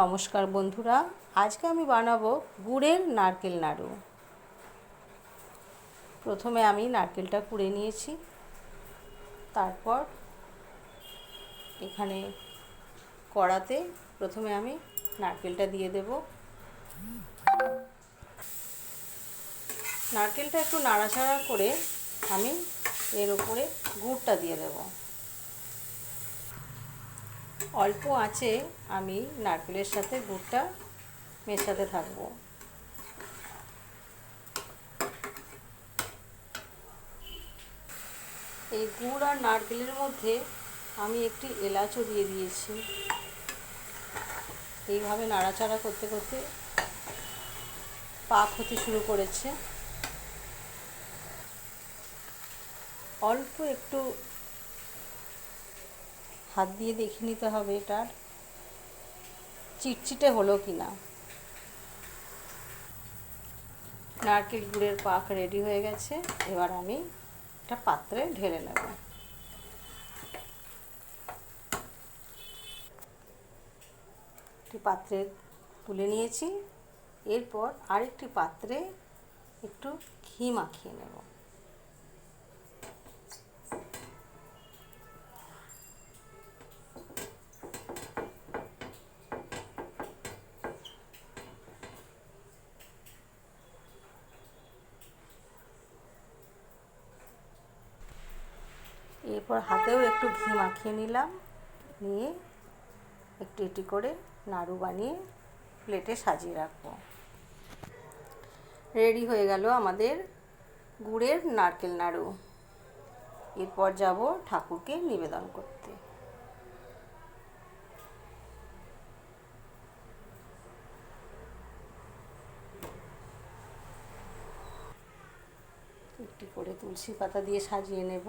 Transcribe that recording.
নমস্কার বন্ধুরা, আজকে আমি বানাবো গুড়ের নারকেল নাড়ু। প্রথমে আমি নারকেলটা কুড়ে নিয়েছি, তারপর এখানে কড়াতে প্রথমে আমি নারকেলটা দিয়ে দেব। নারকেলটা একটু নাড়াচাড়া করে আমি এর উপরে গুড়টা দিয়ে দেবো। অল্প আঁচে আমি নারকেলের সাথে গুড়টা মেশাতে থাকব। এই গুড় আর নারকেলের মধ্যে আমি একটি এলাচও দিয়ে দিয়েছি। এইভাবে নাড়াচাড়া করতে করতে পাক হতে শুরু করেছে। অল্প একটু হাত দিয়ে দেখে নিতে হবে এটার, চিটচিটে হলো কি না নারকেল গুড়ের পাক রেডি হয়ে গেছে, এবার আমি একটা পাত্রে ঢেলে নেব। একটি পাত্রে তুলে নিয়েছি, এরপর আরেকটি পাত্রে একটু ঘি মাখিয়ে নেব। এরপর হাতেও একটু ঘি মাখিয়ে নিলাম। নিয়ে একটু একটু করে নাড়ু বানিয়ে প্লেটে সাজিয়ে রাখব। রেডি হয়ে গেল আমাদের গুড়ের নারকেল নাড়ু। এরপর যাব ঠাকুরকে নিবেদন করতে। একটি করে তুলসী পাতা দিয়ে সাজিয়ে নেব।